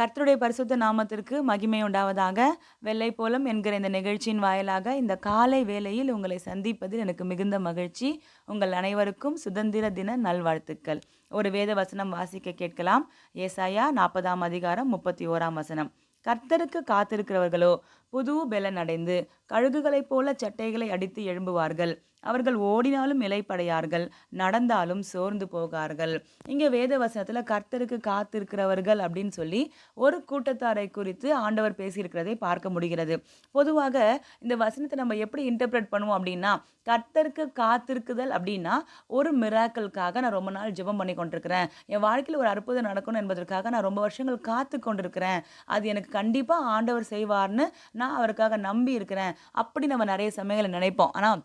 கர்த்தருடைய பரிசுத்த நாமத்திற்கு மகிமை உண்டாவதாக. வெள்ளை போலம் என்கிற இந்த நிகழ்ச்சியின் வாயிலாக இந்த காலை வேளையில் உங்களை சந்திப்பதில் எனக்கு மிகுந்த மகிழ்ச்சி. உங்கள் அனைவருக்கும் சுதந்திர தின நல்வாழ்த்துக்கள். ஒரு வேத வசனம் வாசிக்க கேட்கலாம். ஏசாயா நாற்பதாம் அதிகாரம் முப்பத்தி ஓராம் வசனம். கர்த்தருக்கு காத்திருக்கிறவர்களோ புது பெலனடைந்து கழுகுகளைப் போல சட்டைகளை அடித்து எழும்புவார்கள். அவர்கள் ஓடினாலும் இலைப்படையார்கள் நடந்தாலும் சோர்ந்து போகார்கள். இங்கே வேத வசனத்தில் கர்த்தருக்கு காத்திருக்கிறவர்கள் அப்படின்னு சொல்லி ஒரு கூட்டத்தாரை குறித்து ஆண்டவர் பேசியிருக்கிறதை பார்க்க முடிகிறது. பொதுவாக இந்த வசனத்தை நம்ம எப்படி இன்டர்பிரட் பண்ணுவோம் அப்படின்னா கர்த்தருக்கு காத்திருக்குதல் அப்படின்னா ஒரு மிராக்கலுக்காக நான் ரொம்ப நாள் ஜெபம் பண்ணி கொண்டிருக்கிறேன். என் வாழ்க்கையில் ஒரு அற்புதம் நடக்கணும் என்பதற்காக நான் ரொம்ப வருஷங்கள் காத்து கொண்டிருக்கிறேன். அது எனக்கு கண்டிப்பாக ஆண்டவர் செய்வார்னு நான் நான் அவருக்காக நம்பி இருக்கிறேன். அப்படி நம்ம நிறைய சமயங்களை நினைப்போம். ஆனால்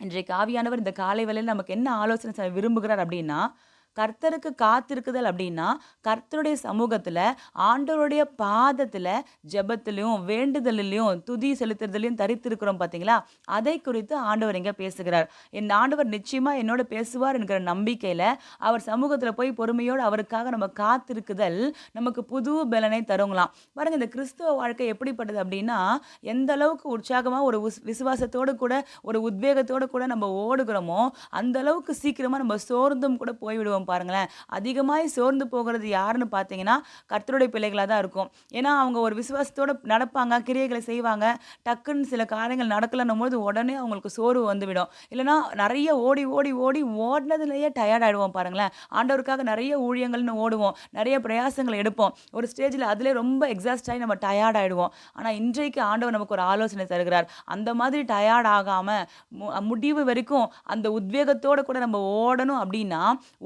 இன்றைக்கு ஆவியானவர் இந்த காலை வேளையில் நமக்கு என்ன ஆலோசனை செய்ய விரும்புகிறார் அப்படின்னா கர்த்தருக்கு காத்திருக்குதல் அப்படின்னா கர்த்தருடைய சமூகத்தில் ஆண்டவருடைய பாதத்தில் ஜபத்திலையும் வேண்டுதலிலையும் துதி செலுத்துறதுலையும் தரித்திருக்கிறோம் பார்த்தீங்களா அதை குறித்து ஆண்டவர் இங்கே பேசுகிறார். என் ஆண்டவர் நிச்சயமாக என்னோட பேசுவார் என்கிற நம்பிக்கையில் அவர் சமூகத்தில் போய் பொறுமையோடு அவருக்காக நம்ம காத்திருக்குதல் நமக்கு புது பலனை தருங்களாம் பாருங்க இந்த கிறிஸ்துவ வாழ்க்கை எப்படிப்பட்டது அப்படின்னா எந்த அளவுக்கு உற்சாகமாக ஒரு விசுவாசத்தோடு கூட ஒரு உத்வேகத்தோடு கூட நம்ம ஓடுகிறோமோ அந்த அளவுக்கு சீக்கிரமாக நம்ம சோர்ந்தும் கூட போய்விடுவோம். பாருங்களேன். அதிகமாக சோர்ந்து போகிறது யாருன்னு பார்த்தீங்கன்னா கர்த்தருடைய பிள்ளைகளாக தான் இருக்கும். ஏன்னா அவங்க ஒரு விசுவாசத்தோடு நடப்பாங்க கிரியைகளை செய்வாங்க. டக்குன்னு சில காரியங்கள் நடக்கலன்னும் போது உடனே அவங்களுக்கு சோர்வு வந்துவிடும். இல்லைன்னா நிறைய ஓடி ஓடி ஓடி ஓடினதுலேயே டயர்ட் ஆகிடுவோம் பாருங்களேன். ஆண்டவருக்காக நிறைய ஊழியங்கள்னு ஓடுவோம். நிறைய பிரயாசங்கள் எடுப்போம். ஒரு ஸ்டேஜில் அதிலே ரொம்ப எக்ஸாஸ்ட் ஆகி நம்ம டயர்ட் ஆகிடுவோம் ஆனால் இன்றைக்கு ஆண்டவர் நமக்கு ஒரு ஆலோசனை தருகிறார். அந்த மாதிரி டயர்ட் ஆகாமல் முடிவு வரைக்கும் அந்த உத்வேகத்தோடு கூட நம்ம ஓடணும் அப்படின்னா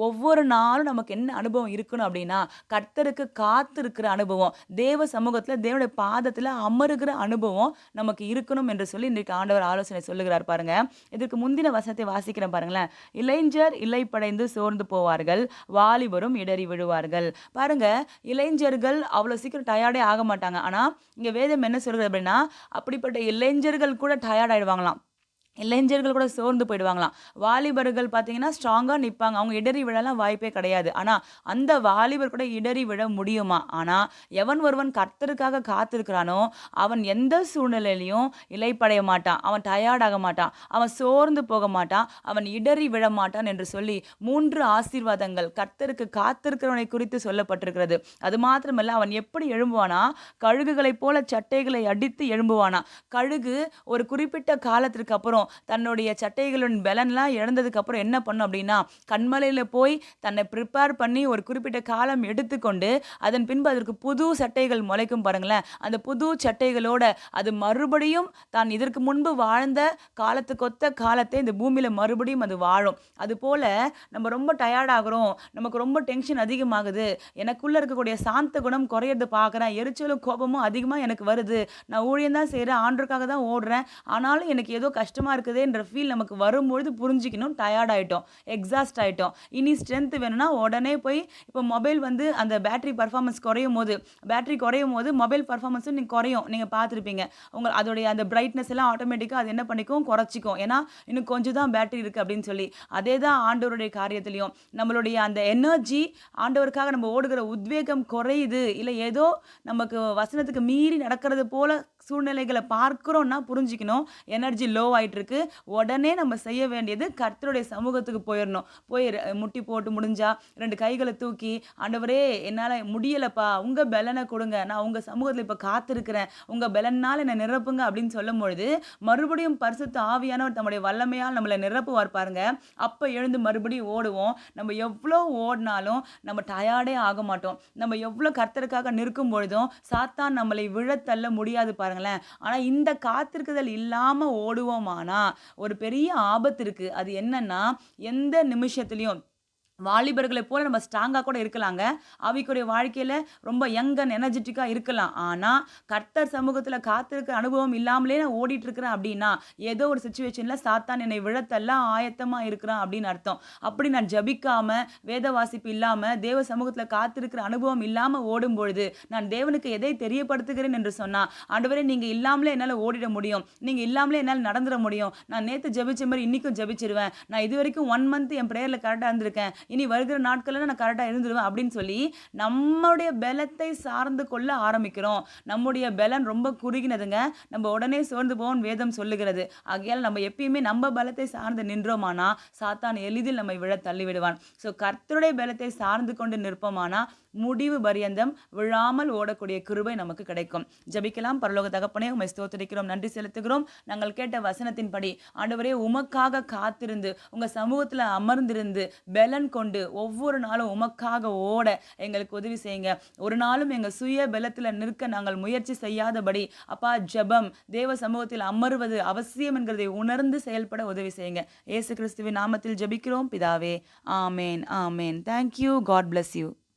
ஒவ்வொரு நாளும் நமக்கு என்ன அனுபவம் இருக்கணும் அப்படின்னா கர்த்தருக்கு காத்திருக்கிற அனுபவம் தேவ சமூகத்தில் தேவனுடைய பாதத்தில் அமருகிற அனுபவம் நமக்கு இருக்கணும் என்று சொல்லி இன்றைக்கு ஆண்டவர் ஆலோசனை சொல்லுகிறார் பாருங்க. இதற்கு முந்தின வசத்தை வாசிக்கிறேன் பாருங்களேன். இளைஞர் இலைப்படைந்து சோர்ந்து போவார்கள் வாலிபரும் இடறி விழுவார்கள். பாருங்க இளைஞர்கள் அவ்வளோ சீக்கிரம் டயர்டே ஆக மாட்டாங்க. ஆனால் இங்கே வேதம் என்ன சொல்கிறது அப்படின்னா அப்படிப்பட்ட இளைஞர்கள் கூட டயர்ட் ஆயிடுவாங்களாம். இளைஞர்கள் கூட சோர்ந்து போயிடுவாங்களாம். வாலிபர்கள் பார்த்தீங்கன்னா ஸ்ட்ராங்காக நிற்பாங்க அவங்க இடறி விழலாம் வாய்ப்பே கிடையாது. ஆனால் அந்த வாலிபர் கூட இடறி விழ முடியுமா? ஆனால் எவன் ஒருவன் கர்த்தருக்காக காத்திருக்கிறானோ அவன் எந்த சூழ்நிலையிலையும் இலைப்படைய மாட்டான். அவன் டயர்டாக மாட்டான். அவன் சோர்ந்து போக மாட்டான். அவன் இடறி விழ மாட்டான் என்று சொல்லி மூன்று ஆசீர்வாதங்கள் கர்த்தருக்கு காத்திருக்கிறவனை குறித்து சொல்லப்பட்டிருக்கிறது. அது மாத்திரமல்ல அவன் எப்படி எழும்புவானா? கழுகுகளைப் போல சட்டைகளை அடித்து எழும்புவானா? கழுகு ஒரு குறிப்பிட்ட காலத்திற்கு அப்புறம் தன்னுடைய சட்டைகளின் பலன்லாம் இழந்ததுக்கப்புறம் என்ன பண்ணும் அப்படின்னா கண்மலையில் போய் தன்னை ப்ரிப்பேர் பண்ணி ஒரு குறிப்பிட்ட காலம் எடுத்துக்கொண்டு அதன் பின்பு அதற்கு புது சட்டைகள் முளைக்கும் பாருங்களேன். அந்த புது சட்டைகளோட அது மறுபடியும் தான் இதற்கு முன்பு வாழ்ந்த காலத்துக்கொத்த காலத்தை இந்த பூமியில் மறுபடியும் அது வாழும். அதுபோல் நம்ம ரொம்ப டயர்ட் ஆகுறோம். நமக்கு ரொம்ப டென்ஷன் அதிகமாகுது. எனக்குள்ளே இருக்கக்கூடிய சாந்த குணம் குறையிறது பார்க்குறேன். எரிச்சலும் கோபமும் அதிகமாக எனக்கு வருது. நான் ஊழியம் தான் செய்கிறேன் ஆண்டுக்காக தான் ஓடுறேன். ஆனாலும் எனக்கு ஏதோ கஷ்டமாக இருக்குதுன்ற ஃபீல் நமக்கு வரும்பொழுது புரிஞ்சிக்கணும். டயர்ட் ஆகிட்டோம் எக்ஸாஸ்ட் ஆகிட்டோம் இனி ஸ்ட்ரென்த் வேணும்னா உடனே போய் இப்போ மொபைல் வந்து அந்த பேட்டரி பர்ஃபார்மன்ஸ் குறையும் போது பேட்டரி குறையும் போது மொபைல் பர்ஃபார்மன்ஸும் நீங்கள் குறையும். நீங்கள் பார்த்துருப்பீங்க. உங்கள் அதோடைய அந்த பிரைட்னஸ் எல்லாம் ஆட்டோமேட்டிக்காக அது என்ன பண்ணிக்கும்? குறைச்சிக்கும். ஏன்னா இன்னும் கொஞ்சம் தான் பேட்டரி இருக்குது அப்படின்னு சொல்லி. அதே தான் ஆண்டவருடைய காரியத்திலையும். நம்மளுடைய அந்த எனர்ஜி ஆண்டவருக்காக நம்ம ஓடுகிற உத்வேகம் குறையுது. இல்லை ஏதோ நமக்கு வசனத்துக்கு மீறி நடக்கிறது போல சூழ்நிலைகளை பார்க்குறோன்னா புரிஞ்சிக்கணும். எனர்ஜி லோ ஆகிட்டு இருக்கு. உடனே நம்ம செய்ய வேண்டியது கர்த்தருடைய சமூகத்துக்கு போயிடணும் போய் முட்டி போட்டு முடிஞ்சா ரெண்டு கைகளை தூக்கி ஆண்டவரே என்னால் முடியலப்பா. உங்கள் பலனை கொடுங்க. நான் உங்கள் சமூகத்தில் இப்போ காத்திருக்கிறேன். உங்கள் பலனால் என்னை நிரப்புங்க. அப்படின்னு சொல்லும் பொழுது மறுபடியும் பரிசுத்த ஆவியானவர் தம்முடைய வல்லமையால் நம்மளை நிரப்புவார் பாருங்க. அப்போ எழுந்து மறுபடியும் ஓடுவோம். நம்ம எவ்வளோ ஓடினாலும் நம்ம டயர்டே ஆக மாட்டோம். நம்ம எவ்வளோ கர்த்தருக்காக நிற்கும் பொழுதும் சாத்தான் நம்மளை விழத்தள்ள முடியாது பாருங்களேன். ஆனால் இந்த காத்திருக்குதல் இல்லாமல் ஓடுவோமானா ஒரு பெரிய ஆபத்து இருக்குது அது என்னன்னா எந்த நிமிஷத்துலையும் வாலிபர்களை போல நம்ம ஸ்ட்ராங்காக கூட இருக்கலாங்க. அவிக்குரிய வாழ்க்கையில் ரொம்ப யங் அண்ட் எனர்ஜெட்டிக்காக இருக்கலாம். ஆனால் கர்த்தர் சமூகத்தில் காத்திருக்க அனுபவம் இல்லாமலே நான் ஓடிட்டு இருக்கிறேன் அப்படின்னா ஏதோ ஒரு சுச்சுவேஷனில் சாத்தான் என்னை விழத்தெல்லாம் ஆயத்தமாக இருக்கிறான் அப்படின்னு அர்த்தம். அப்படி நான் ஜபிக்காமல் வேத வாசிப்பு இல்லாமல் தேவ சமூகத்தில் காத்திருக்கிற அனுபவம் இல்லாமல் ஓடும் பொழுது நான் தேவனுக்கு எதை தெரியப்படுத்துகிறேன் என்று சொன்னால் ஆண்டவரே நீங்கள் இல்லாமலே என்னால் ஓடிட முடியும். நீங்கள் இல்லாமலே என்னால் நடந்துட முடியும். நான் நேற்று ஜபிச்ச மாதிரி இன்றைக்கும் ஜபிச்சிருவேன். நான் இது வரைக்கும் ஒன் மந்த் என் ப்ரேயரில் கரெக்டாக இருந்திருக்கேன். இனி வருகிற நாட்களில் நான் கரெக்டாக இருந்துருவேன் அப்படின்னு சொல்லி நம்மளுடைய பலத்தை சார்ந்து கொள்ள ஆரம்பிக்கிறோம். நம்முடைய பலன் ரொம்ப குறுகினதுங்க. நம்ம உடனே சோர்ந்து போவோம் வேதம் சொல்லுகிறது. ஆகையால் நம்ம எப்பயுமே நம்ம பலத்தை சார்ந்து நின்றோமானா சாத்தான் எளிதில் நம்மை விழ தள்ளிவிடுவான். ஸோ கர்த்தருடைய பலத்தை சார்ந்து கொண்டு நிற்போமானா முடிவு பரியந்தம் விழாமல் ஓடக்கூடிய கிருபை நமக்கு கிடைக்கும். ஜபிக்கலாம். பரலோக தகப்பனே உமை ஸ்தோத்தரிக்கிறோம். நன்றி செலுத்துகிறோம். நாங்கள் கேட்ட வசனத்தின்படி ஆண்டவரே உமக்காக காத்திருந்து உங்கள் சமூகத்தில் அமர்ந்திருந்து பலன் கொண்டு ஒவ்வொரு நாளும் உமக்காக ஓட எங்களுக்கு உதவி செய்யுங்க. ஒரு நாளும் எங்கள் சுய பலத்தில் நிற்க நாங்கள் முயற்சி செய்யாதபடி அப்பா ஜெபம் தேவ சமூகத்தில் அமர்வது அவசியம் என்கிறதை உணர்ந்து செயல்பட உதவி செய்யுங்க. ஏசு கிறிஸ்துவின் நாமத்தில் ஜெபிக்கிறோம். பிதாவே ஆமேன் ஆமேன். Thank you God bless you